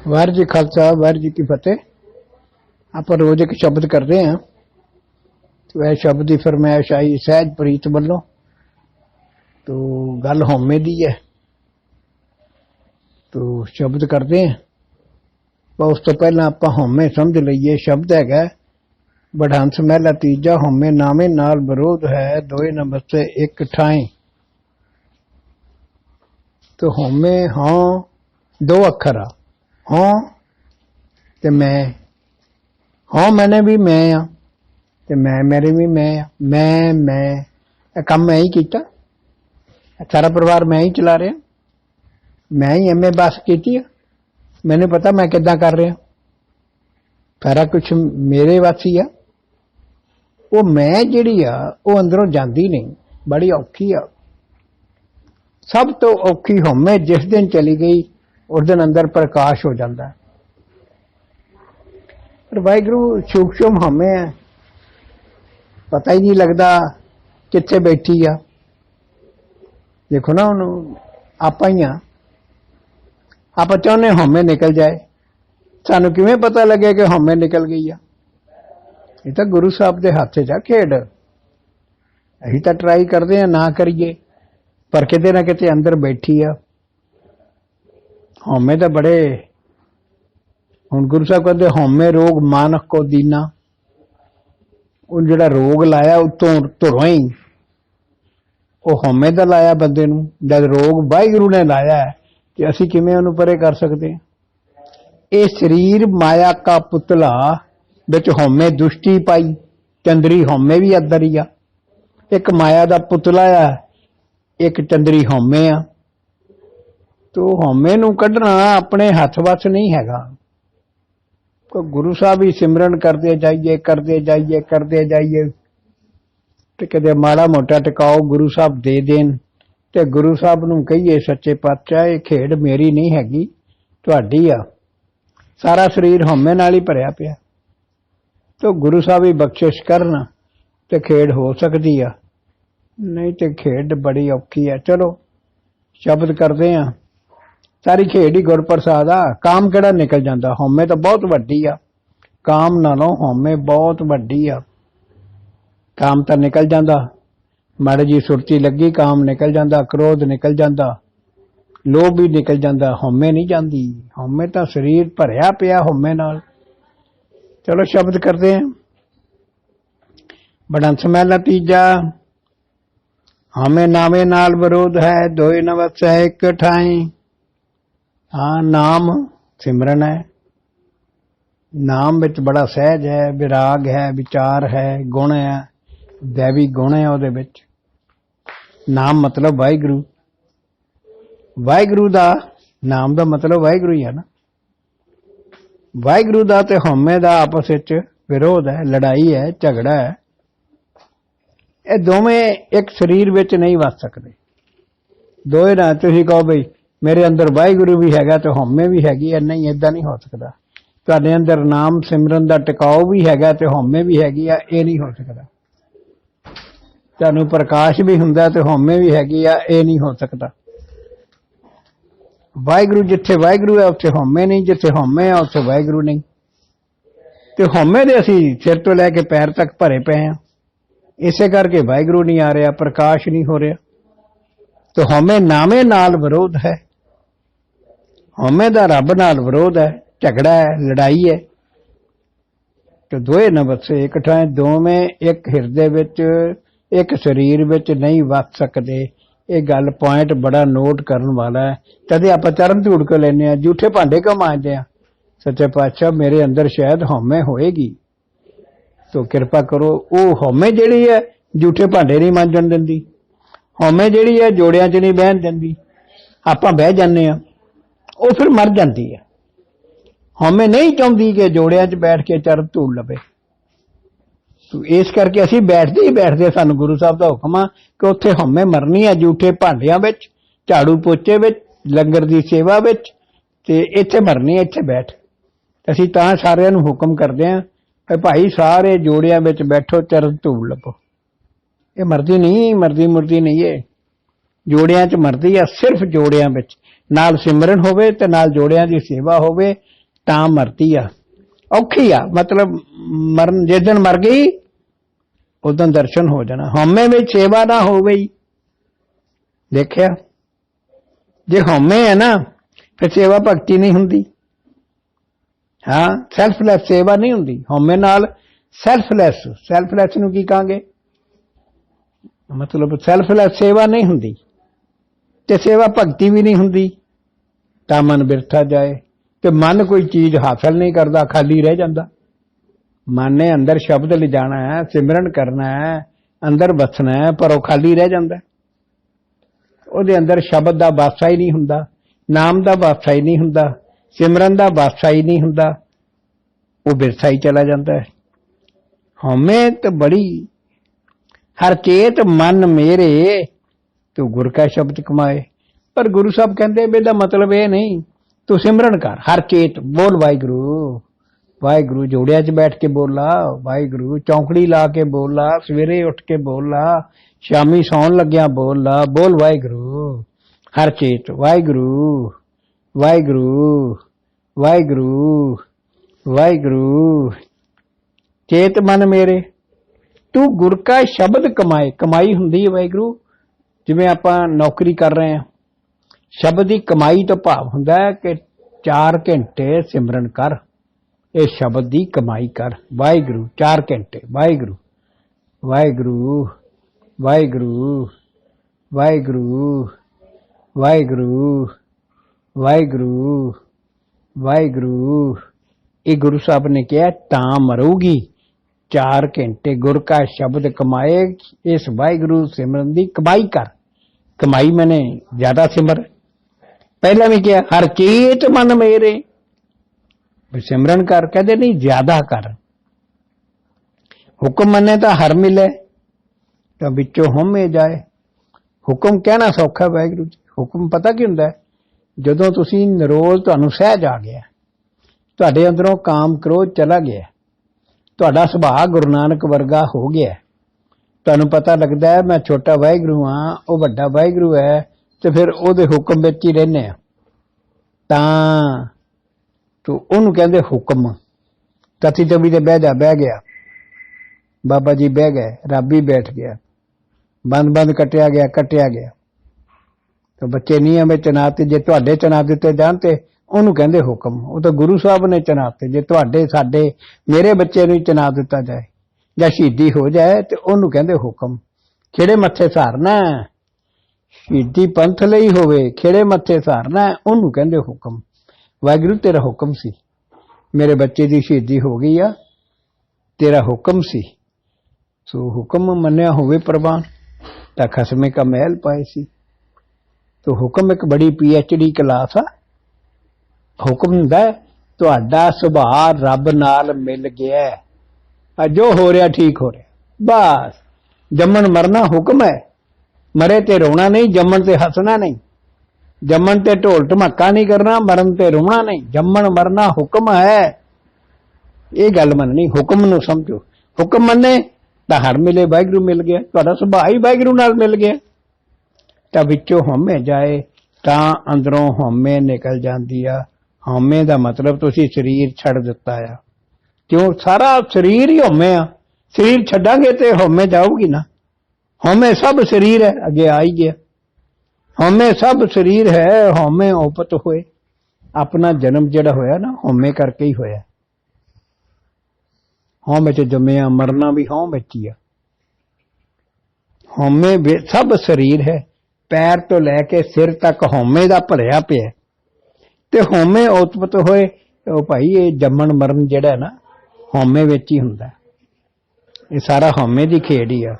ਵਾਹਿਗੁਰੂ ਜੀ ਕਾ ਖਾਲਸਾ ਵਾਹਿਗੁਰੂ ਜੀ ਕੀ ਫਤਿਹ ਆਪਾਂ ਰੋਜ਼ ਇੱਕ ਸ਼ਬਦ ਕਰਦੇ ਹਾਂ ਤੇ ਇਹ ਸ਼ਬਦ ਦੀ ਫਰਮਾਇਸ਼ ਆਈ ਸਹਿਜ ਪ੍ਰੀਤ ਵੱਲੋਂ ਤੋ ਗੱਲ ਹਉਮੈ ਦੀ ਹੈ ਤੋ ਸ਼ਬਦ ਕਰਦੇ ਹਾਂ ਪਰ ਉਸ ਤੋਂ ਪਹਿਲਾਂ ਆਪਾਂ ਹਉਮੈ ਸਮਝ ਲਈਏ ਸ਼ਬਦ ਹੈਗਾ ਬਢਾਂਸ ਮਹਿਲਾ ਤੀਜਾ ਹਉਮੈ ਨਾਮੇ ਨਾਲ ਵਿਰੋਧ ਹੈ ਦੋਏ ਨਮਸਤੇ ਇੱਕ ਠਾਈ ਤੋ ਹਉਮੈ ਹਾਂ ਦੋ ਅੱਖਰ ਆ ਹਾਂ, ਤੇ ਮੈਂ, ਹਾਂ, ਮੈਨੇ ਵੀ ਮੈਂ ਆ, ਤੇ ਮੈਂ, ਮੇਰੇ ਵੀ ਮੈਂ ਆ, ਮੈਂ ਮੈਂ, ਇਹ ਕੰਮ ਮੈਂ ਹੀ ਕੀਤਾ। ਸਾਰਾ ਪਰਿਵਾਰ ਮੈਂ ਹੀ ਚਲਾ ਰਿਹਾ। ਮੈਂ ਹੀ ਐਮਏ ਬਸ ਕੀਤੀ ਆ। ਮੈਨੂੰ ਪਤਾ ਮੈਂ ਕਿੱਦਾਂ ਕਰ ਰਿਹਾ। ਸਾਰਾ ਕੁਝ ਮੇਰੇ ਵਾਸੀ ਆ। ਉਹ ਮੈਂ ਜਿਹੜੀ ਆ, ਉਹ ਅੰਦਰੋਂ ਜਾਂਦੀ ਨਹੀਂ। ਬੜੀ ਔਖੀ ਆ। ਸਭ ਤੋਂ ਔਖੀ ਹਉਮੈ ਜਿਸ ਦਿਨ ਚਲੀ ਗਈ ਉਸ ਦਿਨ ਅੰਦਰ ਪ੍ਰਕਾਸ਼ ਹੋ ਜਾਂਦਾ ਹੈ। ਪਰ ਵਾਹਿਗੁਰੂ ਸੂਖਸ਼ਮ ਹਉਮੈ ਹੈ। ਪਤਾ ਹੀ ਨਹੀਂ ਲੱਗਦਾ ਕਿੱਥੇ ਬੈਠੀ ਆ। ਦੇਖੋ ਨਾ ਉਹਨੂੰ, ਆਪਾਂ ਹੀ ਆ। ਆਪਾਂ ਚਾਹੁੰਦੇ ਹਉਮੈ ਨਿਕਲ ਜਾਏ। ਸਾਨੂੰ ਕਿਵੇਂ ਪਤਾ ਲੱਗੇ ਕਿ ਹਮੇ ਨਿਕਲ ਗਈ ਆ? ਇਹ ਤਾਂ ਗੁਰੂ ਸਾਹਿਬ ਦੇ ਹੱਥ 'ਚ ਆ ਖੇਡ। ਅਸੀਂ ਤਾਂ ਟਰਾਈ ਕਰਦੇ ਆ ਨਾ ਕਰੀਏ। ਪਰ ਕਿਤੇ ਨਾ ਕਿਤੇ ਅੰਦਰ ਬੈਠੀ ਆ। ਹਉਮੈ ਤਾਂ ਬੜੇ। ਹੁਣ ਗੁਰੂ ਸਾਹਿਬ ਕਹਿੰਦੇ ਹਉਮੈ ਰੋਗ ਮਾਨਕ ਕੋ ਦੀਨਾ। ਉਹ ਜਿਹੜਾ ਰੋਗ ਲਾਇਆ ਉਤੋਂ ਧੁਰੋਂ ਹੀ। ਉਹ ਹਉਮੈ ਦਾ ਲਾਇਆ ਬੰਦੇ ਨੂੰ। ਜਦ ਰੋਗ ਵਾਹਿਗੁਰੂ ਨੇ ਲਾਇਆ ਹੈ, ਤੇ ਅਸੀਂ ਕਿਵੇਂ ਉਹਨੂੰ ਪਰੇ ਕਰ ਸਕਦੇ ਹਾਂ? ਇਹ ਸਰੀਰ ਮਾਇਆ ਕਾ ਪੁਤਲਾ ਵਿੱਚ ਹਉਮੈ ਦੁਸ਼ਟੀ ਪਾਈ। ਚੰਦਰੀ ਹਉਮੈ ਵੀ ਅੰਦਰ ਹੀ ਆ। ਇੱਕ ਮਾਇਆ ਦਾ ਪੁਤਲਾ ਆ ਇੱਕ ਚੰਦਰੀ ਹਉਮੈ ਆ। ਤੋ ਹਉਮੈ ਨੂੰ ਕੱਢਣਾ ਆਪਣੇ ਹੱਥ ਵੱਸ ਨਹੀਂ ਹੈਗਾ। ਕੋ ਗੁਰੂ ਸਾਹਿਬ ਹੀ ਸਿਮਰਨ ਕਰਦੇ ਜਾਈਏ ਕਰਦੇ ਜਾਈਏ ਕਰਦੇ ਜਾਈਏ। ਤੇ ਕਦੇ ਮਾੜਾ ਮੋਟਾ ਟਿਕਾਓ ਗੁਰੂ ਸਾਹਿਬ ਦੇ ਦੇਣ ਤੇ ਗੁਰੂ ਸਾਹਿਬ ਨੂੰ ਕਹੀਏ, ਸੱਚੇ ਪਾਤਸ਼ਾਹ, ਇਹ ਖੇਡ ਮੇਰੀ ਨਹੀਂ ਹੈਗੀ, ਤੁਹਾਡੀ ਆ। ਸਾਰਾ ਸਰੀਰ ਹਉਮੈ ਨਾਲ ਹੀ ਭਰਿਆ ਪਿਆ। ਤੋ ਗੁਰੂ ਸਾਹਿਬ ਹੀ ਬਖਸ਼ਿਸ਼ ਕਰਨ ਤੇ ਖੇਡ ਹੋ ਸਕਦੀ ਆ। ਨਹੀਂ ਤੇ ਖੇਡ ਬੜੀ ਔਖੀ ਆ। ਚਲੋ, ਸ਼ਬਦ ਕਰਦੇ ਆ। ਸਾਰੀ ਖੇਡ ਹੀ ਗੁਰ ਪ੍ਰਸਾਦ ਆ। ਕਾਮ ਕਿਹੜਾ ਨਿਕਲ ਜਾਂਦਾ? ਹਉਮੈ ਤਾਂ ਬਹੁਤ ਵੱਡੀ ਆ। ਕਾਮ ਨਾਲੋਂ ਹਉਮੈ ਬਹੁਤ ਵੱਡੀ ਆ। ਕਾਮ ਤਾਂ ਨਿਕਲ ਜਾਂਦਾ। ਮਾੜੀ ਜੀ ਸੁਰਤੀ ਲੱਗੀ, ਕਾਮ ਨਿਕਲ ਜਾਂਦਾ, ਕ੍ਰੋਧ ਨਿਕਲ ਜਾਂਦਾ। ਲੋਭ ਵੀ ਨਿਕਲ ਜਾਂਦਾ, ਹਉਮੈ ਨਹੀਂ ਜਾਂਦੀ। ਹਉਮੈ ਤਾਂ ਸਰੀਰ ਭਰਿਆ ਪਿਆ ਹਉਮੈ ਨਾਲ। ਚਲੋ ਸ਼ਬਦ ਕਰਦੇ ਆ। ਬੜੰਸ ਮਹਿਲਾ ਤੀਜਾ। ਹਮੇ ਨਾਮੇ ਨਾਲ ਵਿਰੋਧ ਹੈ ਦੋਏ ਨਵਸ ਹੈ ਇੱਕ ਠਾਈ। ਹਾਂ ਨਾਮ ਸਿਮਰਨ ਹੈ। ਨਾਮ ਵਿੱਚ ਬੜਾ ਸਹਿਜ ਹੈ, ਵਿਰਾਗ ਹੈ, ਵਿਚਾਰ ਹੈ, ਗੁਣ ਹੈ, ਦੇਵੀ ਗੁਣ ਹੈ ਉਹਦੇ ਵਿੱਚ। ਨਾਮ ਮਤਲਬ ਵਾਹਿਗੁਰੂ। ਵਾਹਿਗੁਰੂ ਦਾ ਨਾਮ ਦਾ ਮਤਲਬ ਵਾਹਿਗੁਰੂ ਹੀ ਹੈ ਨਾ। ਵਾਹਿਗੁਰੂ ਦਾ ਤੇ ਹਉਮੈ ਦਾ ਆਪਸ ਵਿੱਚ ਵਿਰੋਧ ਹੈ, ਲੜਾਈ ਹੈ, ਝਗੜਾ ਹੈ। ਇਹ ਦੋਵੇਂ ਇੱਕ ਸਰੀਰ ਵਿੱਚ ਨਹੀਂ ਵੱਸ ਸਕਦੇ। ਦੋਏ ਨਾ ਤੁਸੀਂ ਕਹੋ ਬਈ ਮੇਰੇ ਅੰਦਰ ਵਾਹਿਗੁਰੂ ਵੀ ਹੈਗਾ ਤੇ ਹਉਮੈ ਵੀ ਹੈਗੀ ਹੈ, ਨਹੀਂ ਇਦਾਂ ਨਹੀਂ ਹੋ ਸਕਦਾ। ਤੁਹਾਡੇ ਅੰਦਰ ਨਾਮ ਸਿਮਰਨ ਦਾ ਟਿਕਾਓ ਵੀ ਹੈਗਾ ਤੇ ਹਉਮੈ ਵੀ ਹੈਗੀ ਆ, ਇਹ ਨਹੀਂ ਹੋ ਸਕਦਾ। ਤੁਹਾਨੂੰ ਪ੍ਰਕਾਸ਼ ਵੀ ਹੁੰਦਾ ਤੇ ਹਉਮੈ ਵੀ ਹੈਗੀ ਆ, ਇਹ ਨਹੀਂ ਹੋ ਸਕਦਾ। ਵਾਹਿਗੁਰੂ ਜਿੱਥੇ ਵਾਹਿਗੁਰੂ ਹੈ, ਉੱਥੇ ਹਉਮੈ ਨਹੀਂ, ਜਿੱਥੇ ਹਉਮੈ ਹੈ ਉੱਥੇ ਵਾਹਿਗੁਰੂ ਨਹੀਂ। ਤੇ ਹਉਮੈ ਦੇ ਅਸੀਂ ਸਿਰ ਤੋਂ ਲੈ ਕੇ ਪੈਰ ਤੱਕ ਭਰੇ ਪਏ ਆ ਇਸੇ ਕਰਕੇ ਵਾਹਿਗੁਰੂ ਨਹੀਂ ਆ ਰਿਹਾ, ਪ੍ਰਕਾਸ਼ ਨਹੀਂ ਹੋ ਰਿਹਾ। ਤੇ ਹਉਮੈ ਨਾਮੇ ਨਾਲ ਵਿਰੋਧ ਹੈ। ਹਉਮੈ ਦਾ ਰੱਬ ਨਾਲ ਵਿਰੋਧ ਹੈ, ਝਗੜਾ ਹੈ, ਲੜਾਈ ਹੈ। ਤੇ ਦੋਏ ਨਵਸੇ ਇਕਠਾਂ ਦੋਵੇਂ ਇੱਕ ਹਿਰਦੇ ਵਿੱਚ, ਇੱਕ ਸਰੀਰ ਵਿੱਚ ਨਹੀਂ ਵਸ ਸਕਦੇ। ਇਹ ਗੱਲ ਪੁਆਇੰਟ ਬੜਾ ਨੋਟ ਕਰਨ ਵਾਲਾ ਹੈ। ਕਦੇ ਆਪਾਂ ਚਰਨ ਧੂੜ ਕੇ ਲੈਨੇ ਆ ਝੂਠੇ ਭਾਂਡੇ ਕਿਉਂ ਮਾਂਜਦੇ ਆ ਸੱਚੇ ਪਾਤਸ਼ਾਹ, ਮੇਰੇ ਅੰਦਰ ਸ਼ਾਇਦ ਹਉਮੈ ਹੋਏਗੀ। ਤੋ ਕਿਰਪਾ ਕਰੋ, ਉਹ ਹਉਮੈ ਜਿਹੜੀ ਹੈ ਝੂਠੇ ਭਾਂਡੇ ਨਹੀਂ ਮਾਂਜਣ ਦਿੰਦੀ। ਹਉਮੈ ਜਿਹੜੀ ਹੈ, ਜੋੜਿਆਂ 'ਚ ਨਹੀਂ ਬਹਿਣ ਦਿੰਦੀ। ਆਪਾਂ ਬਹਿ ਜਾਂਦੇ ਆ ਉਹ ਫਿਰ ਮਰ ਜਾਂਦੀ ਹੈ ਹਉਮੈ ਨਹੀਂ ਚਾਹੁੰਦੀ ਕਿ ਜੋੜਿਆਂ 'ਚ ਬੈਠ ਕੇ ਚਰਨ ਧੂੜ ਲਵੇ। ਤੋ ਇਸ ਕਰਕੇ ਅਸੀਂ ਬੈਠਦੇ ਹੀ ਬੈਠਦੇ ਸਾਨੂੰ ਗੁਰੂ ਸਾਹਿਬ ਦਾ ਹੁਕਮ ਆ ਕਿ ਉੱਥੇ ਹਉਮੈ ਮਰਨੀ ਆ ਝੂਠੇ ਭਾਂਡਿਆਂ ਵਿੱਚ, ਝਾੜੂ ਪੋਚੇ ਵਿੱਚ, ਲੰਗਰ ਦੀ ਸੇਵਾ ਵਿੱਚ ਤੇ ਇੱਥੇ ਮਰਨੀ ਆ, ਇੱਥੇ ਬੈਠ। ਅਸੀਂ ਤਾਂ ਸਾਰਿਆਂ ਨੂੰ ਹੁਕਮ ਕਰਦੇ ਆਂ ਕਿ ਭਾਈ ਸਾਰੇ ਜੋੜਿਆਂ ਵਿੱਚ ਬੈਠੋ, ਚਰਨ ਧੂੜ ਲਵੋ। ਇਹ ਮਰਦੀ ਨਹੀਂ ਮਰਦੀ ਮੁਰਦੀ ਨਹੀਂ ਇਹ ਜੋੜਿਆਂ 'ਚ ਮਰਦੀ ਆ, ਸਿਰਫ ਜੋੜਿਆਂ ਵਿੱਚ। ਨਾਲ ਸਿਮਰਨ ਹੋਵੇ ਤੇ ਨਾਲ ਜੋੜਿਆਂ ਦੀ ਸੇਵਾ ਹੋਵੇ, ਤਾਂ ਮਰਤੀ ਆ। ਔਖੀ ਆ, ਮਤਲਬ ਮਰਨ, ਜਿਸ ਦਿਨ ਮਰ ਗਈ ਉਦੋਂ ਦਰਸ਼ਨ ਹੋ ਜਾਣਾ। ਹਉਮੈ ਵਿੱਚ ਸੇਵਾ ਨਾ ਹੋਵੇ ਦੇਖਿਆ? ਜੇ ਹਉਮੈ ਹੈ ਨਾ, ਫਿਰ ਸੇਵਾ ਭਗਤੀ ਨਹੀਂ ਹੁੰਦੀ। ਹਾਂ ਸੈਲਫਲੈਸ ਸੇਵਾ ਨਹੀਂ ਹੁੰਦੀ। ਹਉਮੈ ਨਾਲ ਸੈਲਫਲੈਸ ਸੈਲਫਲੈਸ ਨੂੰ ਕੀ ਕਹਾਂਗੇ? ਮਤਲਬ ਸੈਲਫਲੈਸ ਸੇਵਾ ਨਹੀਂ ਹੁੰਦੀ। ਤੇ ਸੇਵਾ ਭਗਤੀ ਵੀ ਨਹੀਂ ਹੁੰਦੀ। ਤਾਂ ਮਨ ਬਿਰਥਾ ਜਾਏ ਤੇ ਮਨ ਕੋਈ ਚੀਜ਼ ਹਾਸਲ ਨਹੀਂ ਕਰਦਾ, ਖਾਲੀ ਰਹਿ ਜਾਂਦਾ। ਮਨ ਨੇ ਅੰਦਰ ਸ਼ਬਦ ਲਿਜਾਣਾ ਹੈ, ਸਿਮਰਨ ਕਰਨਾ ਹੈ, ਅੰਦਰ ਵਸਣਾ ਹੈ, ਪਰ ਉਹ ਖਾਲੀ ਰਹਿ ਜਾਂਦਾ ਉਹਦੇ ਅੰਦਰ ਸ਼ਬਦ ਦਾ ਵਾਸਾ ਹੀ ਨਹੀਂ ਹੁੰਦਾ, ਨਾਮ ਦਾ ਵਾਸਾ ਹੀ ਨਹੀਂ ਹੁੰਦਾ, ਸਿਮਰਨ ਦਾ ਵਾਸਾ ਹੀ ਨਹੀਂ ਹੁੰਦਾ, ਉਹ ਬਿਰਥਾ ਹੀ ਚਲਾ ਜਾਂਦਾ ਹੈ। ਹਉਮੈ ਤੇ ਬੜੀ, ਹਰ ਚੇਤ ਮਨ ਮੇਰੇ, ਤੂੰ ਗੁਰ ਕਾ ਸ਼ਬਦ ਕਮਾਏ। ਪਰ ਗੁਰੂ ਸਾਹਿਬ ਕਹਿੰਦੇ ਵੀ ਇਹਦਾ ਮਤਲਬ ਇਹ ਨਹੀਂ, ਤੂੰ ਸਿਮਰਨ ਕਰ, ਹਰ ਚੇਤ ਬੋਲ ਵਾਹਿਗੁਰੂ। ਵਾਹਿਗੁਰੂ ਜੋੜਿਆਂ 'ਚ ਬੈਠ ਕੇ ਬੋਲਾ, ਵਾਹਿਗੁਰੂ ਚੌਂਕੜੀ ਲਾ ਕੇ ਬੋਲਾ, ਸਵੇਰੇ ਉੱਠ ਕੇ ਬੋਲਾ, ਸ਼ਾਮੀ ਸੌਣ ਲੱਗਿਆ ਬੋਲਾ, ਬੋਲ ਵਾਹਿਗੁਰੂ, ਹਰ ਚੇਤ, ਵਾਹਿਗੁਰੂ ਵਾਹਿਗੁਰੂ ਵਾਹਿਗੁਰੂ ਵਾਹਿਗੁਰੂ। ਚੇਤ ਮਨ ਮੇਰੇ, ਤੂੰ ਗੁਰ ਕਾ ਸ਼ਬਦ ਕਮਾਏ, ਕਮਾਈ ਹੁੰਦੀ ਹੈ ਵਾਹਿਗੁਰੂ। ਜਿਵੇਂ ਆਪਾਂ ਨੌਕਰੀ ਕਰ ਰਹੇ ਹਾਂ ਸ਼ਬਦ ਦੀ ਕਮਾਈ ਤੋਂ ਭਾਵ ਹੁੰਦਾ ਹੈ ਕਿ 4 ਘੰਟੇ ਸਿਮਰਨ ਕਰ, ਇਹ ਸ਼ਬਦ ਦੀ ਕਮਾਈ ਕਰ। ਵਾਹਿਗੁਰੂ 4 ਘੰਟੇ, ਵਾਹਿਗੁਰੂ ਵਾਹਿਗੁਰੂ ਵਾਹਿਗੁਰੂ ਵਾਹਿਗੁਰੂ ਵਾਹਿਗੁਰੂ ਵਾਹਿਗੁਰੂ ਵਾਹਿਗੁਰੂ। ਇਹ ਗੁਰੂ ਸਾਹਿਬ ਨੇ ਕਿਹਾ, ਤਾਂ ਮਰੂਗੀ 4 ਘੰਟੇ ਗੁਰ ਕਾ ਸ਼ਬਦ ਕਮਾਏ, ਇਸ ਵਾਹਿਗੁਰੂ ਸਿਮਰਨ ਦੀ ਕਮਾਈ ਕਰ। ਕਮਾਈ ਮੈਨੇ ਜ਼ਿਆਦਾ ਸਿਮਰ ਪਹਿਲਾਂ ਵੀ ਕਿਹਾ, ਹਰ ਚੀਤ ਮਨ ਮੇਰੇ। ਵੀ ਸਿਮਰਨ ਕਰ, ਕਹਦੇ ਨਹੀਂ, ਜ਼ਿਆਦਾ ਕਰ। ਹੁਕਮ ਮੰਨੇ ਤਾਂ ਹਰ ਮਿਲੇ, ਤਾਂ ਵਿੱਚੋਂ ਹਉਮੈ ਜਾਏ। ਹੁਕਮ ਕਹਿਣਾ ਸੌਖਾ ਵਾਹਿਗੁਰੂ ਜੀ। ਹੁਕਮ ਪਤਾ ਕੀ ਹੁੰਦਾ ਜਦੋਂ ਤੁਸੀਂ ਨਿਰੋਲ ਤੁਹਾਨੂੰ ਸਹਿਜ ਆ ਗਿਆ, ਤੁਹਾਡੇ ਅੰਦਰੋਂ ਕਾਮ ਕ੍ਰੋਧ ਚਲਾ ਗਿਆ, ਤੁਹਾਡਾ ਸੁਭਾਅ ਗੁਰੂ ਨਾਨਕ ਵਰਗਾ ਹੋ ਗਿਆ, ਤੁਹਾਨੂੰ ਪਤਾ ਲੱਗਦਾ ਹੈ, ਮੈਂ ਛੋਟਾ ਵਾਹਿਗੁਰੂ ਹਾਂ, ਉਹ ਵੱਡਾ ਵਾਹਿਗੁਰੂ ਹੈ ਤੇ ਫਿਰ ਉਹਦੇ ਹੁਕਮ ਵਿੱਚ ਹੀ ਰਹਿੰਦੇ ਆ। ਤਾਂ ਤੋ ਉਹਨੂੰ ਕਹਿੰਦੇ ਹੁਕਮ। ਤਤੀ ਤਵੀ ਤੇ ਬਹਿ ਜਾ, ਬਹਿ ਗਿਆ। ਬਾਬਾ ਜੀ ਬਹਿ ਗਏ, ਰੱਬ ਹੀ ਬੈਠ ਗਿਆ। ਬੰਦ ਬੰਦ ਕਟਿਆ ਗਿਆ ਕਟਿਆ ਗਿਆ। ਤਾਂ ਬੱਚੇ ਨਿਯਮ ਵਿੱਚ ਚਨਾਤੇ, ਜੇ ਤੁਹਾਡੇ ਚਨਾ ਦਿੱਤੇ ਜਾਣ ਤੇ ਉਹਨੂੰ ਕਹਿੰਦੇ ਹੁਕਮ। ਉਹ ਤਾਂ ਗੁਰੂ ਸਾਹਿਬ ਨੇ ਚਨਾਤੇ, ਜੇ ਤੁਹਾਡੇ, ਸਾਡੇ, ਮੇਰੇ ਬੱਚੇ ਨੂੰ ਹੀ ਚਨਾ ਦਿੱਤਾ ਜਾਏ, ਜਾਂ ਸ਼ਹੀਦੀ ਹੋ ਜਾਏ ਤੇ ਉਹਨੂੰ ਕਹਿੰਦੇ ਹੁਕਮ। ਖੇੜੇ ਮੱਥੇ ਸਹਾਰਨਾ ਹੈ। ਸ਼ਹੀਦੀ ਪੰਥ ਲਈ ਹੋਵੇ, ਖੇੜੇ ਮੱਥੇ ਸਹਾਰਨਾ ਉਹਨੂੰ ਕਹਿੰਦੇ ਹੁਕਮ। ਵਾਹਿਗੁਰੂ, ਤੇਰਾ ਹੁਕਮ ਸੀ। ਮੇਰੇ ਬੱਚੇ ਦੀ ਸ਼ਹੀਦੀ ਹੋ ਗਈ ਆ, ਤੇਰਾ ਹੁਕਮ ਸੀ। ਸੋ ਹੁਕਮ ਮੰਨਿਆ ਹੋਵੇ ਪ੍ਰਵਾਨ, ਤਾਂ ਖਸਮੇ ਕਾ ਮਹਿਲ ਪਾਏ ਸੀ। ਤੋ ਹੁਕਮ ਇੱਕ ਬੜੀ ਡੀ ਕਲਾਸ ਆ। ਹੁਕਮ ਹੁੰਦਾ ਤੁਹਾਡਾ ਸੁਭਾਅ ਰੱਬ ਨਾਲ ਮਿਲ ਗਿਆ ਹੈ। ਆ ਜੋ ਹੋ ਰਿਹਾ, ਠੀਕ ਹੋ ਰਿਹਾ। ਬਸ, ਜੰਮਣ ਮਰਨਾ ਹੁਕਮ ਹੈ। ਮਰੇ ਤੇ ਰੋਣਾ ਨਹੀਂ, ਜੰਮਣ ਤੇ ਹੱਸਣਾ ਨਹੀਂ। ਜੰਮਣ ਤੇ ਢੋਲ ਢਮੱਕਾ ਨਹੀਂ ਕਰਨਾ, ਮਰਨ ਤੇ ਰੋਣਾ ਨਹੀਂ। ਜੰਮਣ ਮਰਨਾ ਹੁਕਮ ਹੈ। ਇਹ ਗੱਲ ਮੰਨਣੀ, ਹੁਕਮ ਨੂੰ ਸਮਝੋ। ਹੁਕਮ ਮੰਨੇ ਤਾਂ ਹਰ ਮਿਲੇ ਵਾਹਿਗੁਰੂ ਮਿਲ ਗਿਆ, ਤੁਹਾਡਾ ਸੁਭਾਅ ਹੀ ਵਾਹਿਗੁਰੂ ਨਾਲ ਮਿਲ ਗਿਆ। ਤਾਂ ਵਿੱਚੋਂ ਹਉਮੈ ਜਾਏ, ਤਾਂ ਅੰਦਰੋਂ ਹਉਮੈ ਨਿਕਲ ਜਾਂਦੀ ਆ। ਹਉਮੈ ਦਾ ਮਤਲਬ ਤੁਸੀਂ ਸਰੀਰ ਛੱਡ ਦਿੱਤਾ ਆ। ਕਿਉਂ? ਸਾਰਾ ਸਰੀਰ ਹੀ ਹਉਮੈ ਆ। ਸਰੀਰ ਛੱਡਾਂਗੇ ਤੇ ਹਉਮੈ ਜਾਊਗੀ ਨਾ। ਹਉਮੈ ਸਭ ਸਰੀਰ ਹੈ, ਅੱਗੇ ਆ ਹੀ ਗਿਆ। ਹਉਮੈ ਸਭ ਸਰੀਰ ਹੈ, ਹਉਮੈ ਉਪਤ ਹੋਏ। ਆਪਣਾ ਜਨਮ ਜਿਹੜਾ ਹੋਇਆ ਨਾ, ਹਉਮੈ ਕਰਕੇ ਹੀ ਹੋਇਆ। ਹਉਮੈ ਚ ਜੰਮਿਆ, ਮਰਨਾ ਵੀ ਹਉਮੈ ਵਿੱਚ ਹੀ ਆ। ਹਉਮੈ ਸਭ ਸਰੀਰ ਹੈ, ਪੈਰ ਤੋਂ ਲੈ ਕੇ ਸਿਰ ਤੱਕ ਹਉਮੈ ਦਾ ਭਰਿਆ ਪਿਆ। ਤੇ ਹਉਮੈ ਉਤਪਤ ਹੋਏ, ਉਹ ਭਾਈ ਇਹ ਜੰਮਣ ਮਰਨ ਜਿਹੜਾ ਨਾ, ਹਉਮੈ ਵਿੱਚ ਹੀ ਹੁੰਦਾ। ਇਹ ਸਾਰਾ ਹਉਮੈ ਦੀ ਖੇਡ ਹੀ ਆ।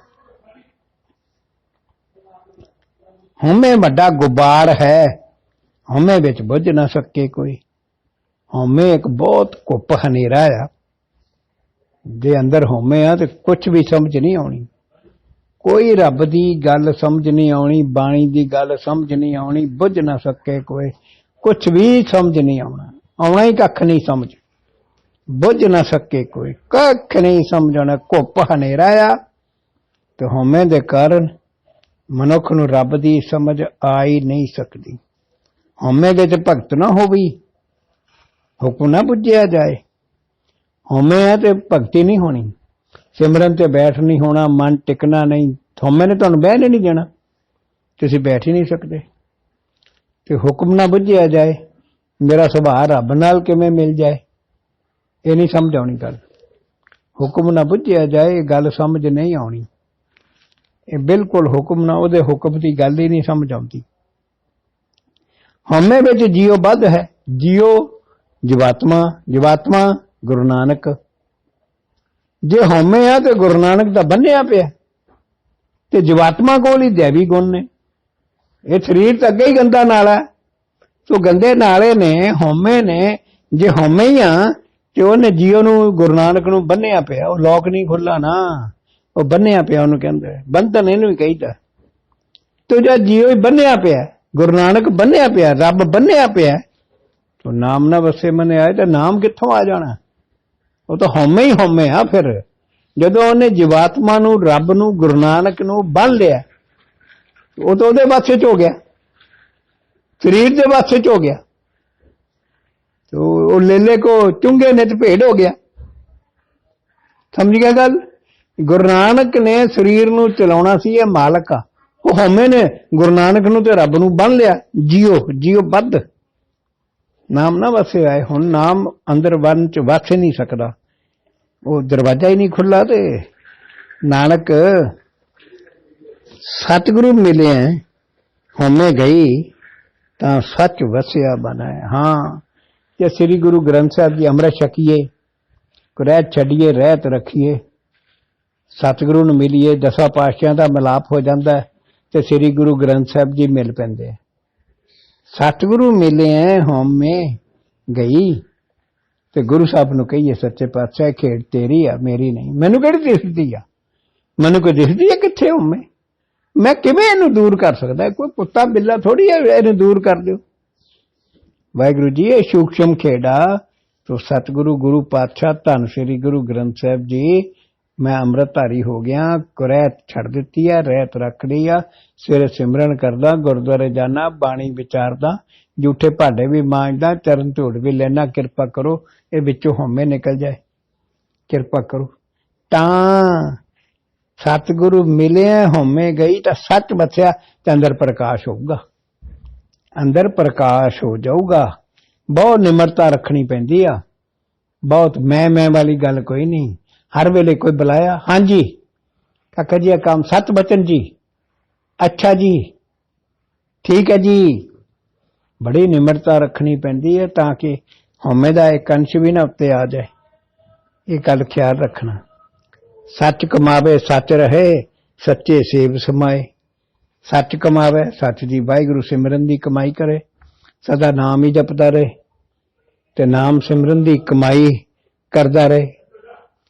ਹਉਮੈ ਵੱਡਾ ਗੁਬਾਰ ਹੈ। ਹਉਮੈ ਵਿੱਚ ਬੁੱਝ ਨਾ ਸਕੇ ਕੋਈ। ਹਉਮੈ ਇੱਕ ਬਹੁਤ ਕੁੱਪ ਹਨੇਰਾ ਆ। ਜੇ ਅੰਦਰ ਹਉਮੈ ਆ ਤੇ ਕੁਝ ਵੀ ਸਮਝ ਨਹੀਂ ਆਉਣੀ। ਕੋਈ ਰੱਬ ਦੀ ਗੱਲ ਸਮਝ ਨਹੀਂ ਆਉਣੀ, ਬਾਣੀ ਦੀ ਗੱਲ ਸਮਝ ਨਹੀਂ ਆਉਣੀ, ਬੁੱਝ ਨਾ ਸਕੇ ਕੋਈ। ਕੁਝ ਵੀ ਸਮਝ ਨਹੀਂ ਆਉਣਾ। ਆਉਣਾ ਹੀ ਕੱਖ ਨਹੀਂ ਸਮਝ। ਬੁੱਝ ਨਾ ਸਕੇ ਕੋਈ। ਕੱਖ ਨਹੀਂ ਸਮਝਣਾ। ਘੁੱਪ ਹਨੇਰਾ ਆ। ਤੇ ਹਉਮੈ ਦੇ ਕਾਰਨ ਮਨੁੱਖ ਨੂੰ ਰੱਬ ਦੀ ਸਮਝ ਆ ਹੀ ਨਹੀਂ ਸਕਦੀ। ਹਉਮੈ ਵਿੱਚ ਭਗਤ ਨਾ ਹੋਵੀ। ਹੁਕਮ ਨਾ ਬੁੱਝਿਆ ਜਾਏ। ਹਉਮੈ ਹੈ ਤੇ ਭਗਤੀ ਨਹੀਂ ਹੋਣੀ। ਸਿਮਰਨ ਤੇ ਬੈਠ ਨਹੀਂ ਹੋਣਾ, ਮਨ ਟਿਕਣਾ ਨਹੀਂ। ਹਉਮੈ ਨੇ ਤੁਹਾਨੂੰ ਬਹਿਣ ਨਹੀਂ ਦੇਣਾ ਤੁਸੀਂ ਬੈਠ ਹੀ ਨਹੀਂ ਸਕਦੇ। ਤੇ ਹੁਕਮ ਨਾ ਬੁੱਝਿਆ ਜਾਏ। ਮੇਰਾ ਸੁਭਾਅ ਰੱਬ ਨਾਲ ਕਿਵੇਂ ਮਿਲ ਜਾਏ? ਇਹ ਨਹੀਂ ਸਮਝ ਆਉਣੀ ਗੱਲ। ਹੁਕਮ ਨਾ ਬੁੱਝਿਆ ਜਾਏ, ਇਹ ਗੱਲ ਸਮਝ ਨਹੀਂ ਆਉਣੀ। ਇਹ ਬਿਲਕੁਲ ਹੁਕਮ ਨਾ, ਉਹਦੇ ਹੁਕਮ ਦੀ ਗੱਲ ਹੀ ਨਹੀਂ ਸਮਝ ਆਉਂਦੀ। ਹਉਮੈ ਵਿੱਚ ਜੀਉ ਬੱਧ ਹੈ, ਜੀਉ ਜੀਵਾਤਮਾ ਜੀਵਾਤਮਾ ਗੁਰੂ ਨਾਨਕ। ਜੇ ਹਉਮੈ ਆ ਤੇ ਗੁਰੂ ਨਾਨਕ ਦਾ ਬੰਨਿਆ ਪਿਆ। ਤੇ ਜੀਵਾਤਮਾ ਕੋਲ ਹੀ ਦੇਵੀ ਗੁਣ ਨੇ। ਇਹ ਸਰੀਰ ਤਾਂ ਅੱਗੇ ਹੀ ਗੰਦਾ ਨਾਲਾ ਸੋ ਗੰਦੇ ਨਾਲੇ ਨੇ, ਹਉਮੈ ਨੇ, ਜੇ ਹਉਮੈ ਹੀ ਆ, ਤੇ ਉਹਨੇ ਜੀਉ ਨੂੰ, ਗੁਰੂ ਨਾਨਕ ਨੂੰ ਬੰਨਿਆ ਪਿਆ। ਉਹ ਲੋਕ ਨਹੀਂ ਖੁੱਲਾ ਨਾ। ਉਹ ਬੰਨਿਆ ਪਿਆ ਉਹਨੂੰ ਕਹਿੰਦੇ ਬੰਧਨ ਇਹਨੂੰ ਵੀ ਕਹੀਦਾ। ਤੋ ਜਦ ਜੀਉ ਹੀ ਬੰਨਿਆ ਪਿਆ ਗੁਰੂ ਨਾਨਕ ਬੰਨਿਆ ਪਿਆ ਰੱਬ ਬੰਨਿਆ ਪਿਆ ਤੋ ਨਾਮ ਨਾ ਵਸੇ ਮਨੇ ਆਏ ਤਾਂ ਨਾਮ ਕਿੱਥੋਂ ਆ ਜਾਣਾ? ਉਹ ਤਾਂ ਹਉਮੈ ਹੀ ਹਉਮੈ ਆ ਫਿਰ। ਜਦੋਂ ਉਹਨੇ ਜੀਵਾਤਮਾ ਨੂੰ, ਰੱਬ ਨੂੰ, ਗੁਰੂ ਨਾਨਕ ਨੂੰ ਬੰਨ ਲਿਆ, ਉਹ ਤਾਂ ਉਹਦੇ ਵਾਸਤੇ ਚ ਹੋ ਗਿਆ। ਸਰੀਰ ਦੇ ਵਾਸਤੇ ਚ ਹੋ ਗਿਆ। ਤੋ ਉਹ ਲੇਲੇ ਕੋ ਚੁੰਗੇ ਨੇ ਤੇ ਭੇਡ ਹੋ ਗਿਆ। ਸਮਝ ਗਿਆ ਗੱਲ? ਗੁਰੂ ਨਾਨਕ ਨੇ ਸਰੀਰ ਨੂੰ ਚਲਾਉਣਾ ਸੀ, ਇਹ ਮਾਲਕ ਆ। ਉਹ ਹਉਮੈ ਨੇ ਗੁਰੂ ਨਾਨਕ ਨੂੰ ਤੇ ਰੱਬ ਨੂੰ ਬੰਨ ਲਿਆ। ਜੀਓ ਜੀਓ ਬੱਧ ਨਾਮ ਨਾ ਵਸੇ ਆਏ। ਹੁਣ ਨਾਮ ਅੰਦਰ ਵਨ ਚ ਵਸ ਨਹੀਂ ਸਕਦਾ। ਉਹ ਦਰਵਾਜ਼ਾ ਹੀ ਨਹੀਂ ਖੁੱਲਾ ਤੇ ਨਾਨਕ ਸਤਿਗੁਰੂ ਮਿਲਿਆ, ਹਉਮੈ ਗਈ, ਤਾਂ ਸੱਚ ਵਸਿਆ ਬਣਾਇਆ। ਹਾਂ, ਜੇ ਸ੍ਰੀ ਗੁਰੂ ਗ੍ਰੰਥ ਸਾਹਿਬ ਜੀ ਅੰਮ੍ਰਿਤ ਛਕੀਏ ਰਹਿਤ ਛੱਡੀਏ, ਰਹਿਤ ਰੱਖੀਏ ਸਤਿਗੁਰੂ ਨੂੰ ਮਿਲੀਏ, ਦਸਾਂ ਪਾਤਸ਼ਾਹਾਂ ਦਾ ਮਿਲਾਪ ਹੋ ਜਾਂਦਾ ਹੈ ਤੇ ਸ੍ਰੀ ਗੁਰੂ ਗ੍ਰੰਥ ਸਾਹਿਬ ਜੀ ਮਿਲ ਪੈਂਦੇ ਸਤਿਗੁਰੂ ਮਿਲੇ ਐ, ਹਉਮੈ ਗਈ। ਤੇ ਗੁਰੂ ਸਾਹਿਬ ਨੂੰ ਕਹੀਏ, ਸੱਚੇ ਪਾਤਸ਼ਾਹ ਖੇਡ ਤੇਰੀ ਆ, ਮੇਰੀ ਨਹੀਂ। ਮੈਨੂੰ ਕਿਹੜੀ ਦਿਸਦੀ ਆ? ਮੈਨੂੰ ਕੋਈ ਦਿਸਦੀ ਆ ਕਿੱਥੇ ਹਉਮੈ? ਮੈਂ ਕਿਵੇਂ ਇਹਨੂੰ ਦੂਰ ਕਰ ਸਕਦਾ? ਕੋਈ ਕੁੱਤਾ ਬਿੱਲਾ ਥੋੜੀ ਹੈ ਇਹਨੂੰ ਦੂਰ ਕਰ ਦਿਓ। ਵਾਹਿਗੁਰੂ ਜੀ, ਇਹ ਸੂਖਸ਼ਮ ਖੇਡਾ ਤੋ ਸਤਿਗੁਰੂ, ਗੁਰੂ ਪਾਤਸ਼ਾਹ, ਧੰਨ ਸ੍ਰੀ ਗੁਰੂ ਗ੍ਰੰਥ ਸਾਹਿਬ ਜੀ ਮੈਂ ਅੰਮ੍ਰਿਤਧਾਰੀ ਹੋ ਗਿਆ, ਕੁਰੈਤ ਛੱਡ ਦਿੱਤੀ ਆ ਰਹਿਤ ਰੱਖ ਲਈ ਆ, ਸਵੇਰੇ ਸਿਮਰਨ ਕਰਦਾ, ਗੁਰਦੁਆਰੇ ਜਾਣਾ ਬਾਣੀ ਵਿਚਾਰਦਾ ਝੂਠੇ ਭਾਂਡੇ ਵੀ ਮਾਂਜਦਾ ਚਰਨ ਧੂੜ ਵੀ ਲੈਣਾ ਕਿਰਪਾ ਕਰੋ, ਇਹ ਵਿੱਚੋਂ ਹਉਮੈ ਨਿਕਲ ਜਾਏ। ਕਿਰਪਾ ਕਰੋ। ਤਾਂ ਸਤਿਗੁਰੂ ਮਿਲਿਆ, ਹਉਮੈ ਗਈ, ਤਾਂ ਸੱਚ ਬਚਿਆ ਤੇ ਅੰਦਰ ਪ੍ਰਕਾਸ਼ ਹੋਊਗਾ। ਅੰਦਰ ਪ੍ਰਕਾਸ਼ ਹੋ ਜਾਊਗਾ। ਬਹੁਤ ਨਿਮਰਤਾ ਰੱਖਣੀ ਪੈਂਦੀ ਆ। ਬਹੁਤ ਮੈਂ ਮੈਂ ਵਾਲੀ ਗੱਲ ਕੋਈ ਨਹੀਂ। ਹਰ ਵੇਲੇ ਕੋਈ ਬੁਲਾਇਆ? ਹਾਂਜੀ ਕਾਕਾ ਜੀ ਆ ਕੰਮ ਸਤ ਬਚਨ ਜੀ। ਅੱਛਾ ਜੀ। ਠੀਕ ਹੈ ਜੀ। ਬੜੀ ਨਿਮਰਤਾ ਰੱਖਣੀ ਪੈਂਦੀ ਹੈ ਤਾਂ ਕਿ ਹਉਮੈ ਦਾ ਇੱਕ ਅੰਸ਼ ਵੀ ਨਾ ਉੱਤੇ ਆ ਜਾਏ। ਇਹ ਗੱਲ ਖਿਆਲ ਰੱਖਣਾ। ਸੱਚ ਕਮਾਵੇ, ਸੱਚ ਰਹੇ, ਸੱਚੇ ਸੇਵ ਸਮਾਏ। ਸੱਚ ਕਮਾਵੇ, ਸੱਚ ਦੀ ਵਾਹਿਗੁਰੂ ਸਿਮਰਨ ਦੀ ਕਮਾਈ ਕਰੇ। ਸਦਾ ਨਾਮ ਹੀ ਜਪਦਾ ਰਹੇ ਤੇ ਨਾਮ ਸਿਮਰਨ ਦੀ ਕਮਾਈ ਕਰਦਾ ਰਹੇ।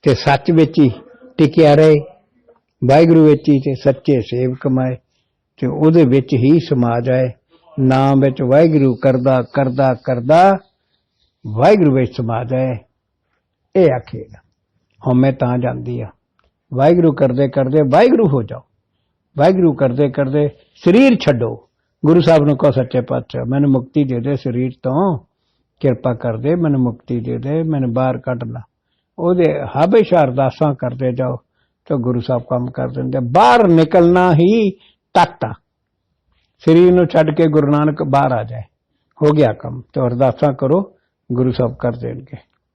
ਤੇ ਸੱਚ ਵਿੱਚ ਹੀ ਟਿਕਿਆ ਰਹੇ, ਵਾਹਿਗੁਰੂ ਵਿੱਚ ਹੀ ਤੇ ਸੱਚੇ ਸੇਵ ਕਮਾਏ ਤੇ ਉਹਦੇ ਵਿੱਚ ਹੀ ਸਮਾ ਜਾਏ ਨਾਮ ਵਿੱਚ ਵਾਹਿਗੁਰੂ ਕਰਦਾ ਕਰਦਾ ਕਰਦਾ, ਵਾਹਿਗੁਰੂ ਵਿੱਚ ਸਮਾ ਜਾਏ ਇਹ ਆਖੇਗਾ ਹਉਮੈ ਤਾਂ ਜਾਂਦੀ ਆ। ਵਾਹਿਗੁਰੂ ਕਰਦੇ ਕਰਦੇ ਵਾਹਿਗੁਰੂ ਹੋ ਜਾਓ। ਵਾਹਿਗੁਰੂ ਕਰਦੇ ਕਰਦੇ ਸਰੀਰ ਛੱਡੋ। ਗੁਰੂ ਸਾਹਿਬ ਨੂੰ ਕਹੋ, ਸੱਚੇ ਪਾਤਸ਼ਾਹ, ਮੈਨੂੰ ਮੁਕਤੀ ਦੇ ਦੇ ਸਰੀਰ ਤੋਂ। ਕਿਰਪਾ ਕਰ ਦੇ, ਮੈਨੂੰ ਮੁਕਤੀ ਦੇ ਦੇ, ਮੈਨੂੰ ਬਾਹਰ ਕੱਢ ਲਾ। ਉਹਦੇ ਹਮੇਸ਼ਾ ਅਰਦਾਸਾਂ ਕਰਦੇ ਜਾਓ ਤਾਂ ਗੁਰੂ ਸਾਹਿਬ ਕੰਮ ਕਰ ਦਿੰਦੇ ਬਾਹਰ ਨਿਕਲਣਾ ਹੀ ਤੱਤ ਆ। ਸਰੀਰ ਨੂੰ ਛੱਡ ਕੇ ਗੁਰੂ ਨਾਨਕ ਬਾਹਰ ਆ ਜਾਏ। ਹੋ ਗਿਆ ਕੰਮ ਤੇ ਅਰਦਾਸਾਂ ਕਰੋ, ਗੁਰੂ ਸਾਹਿਬ ਕਰ ਦੇਣਗੇ।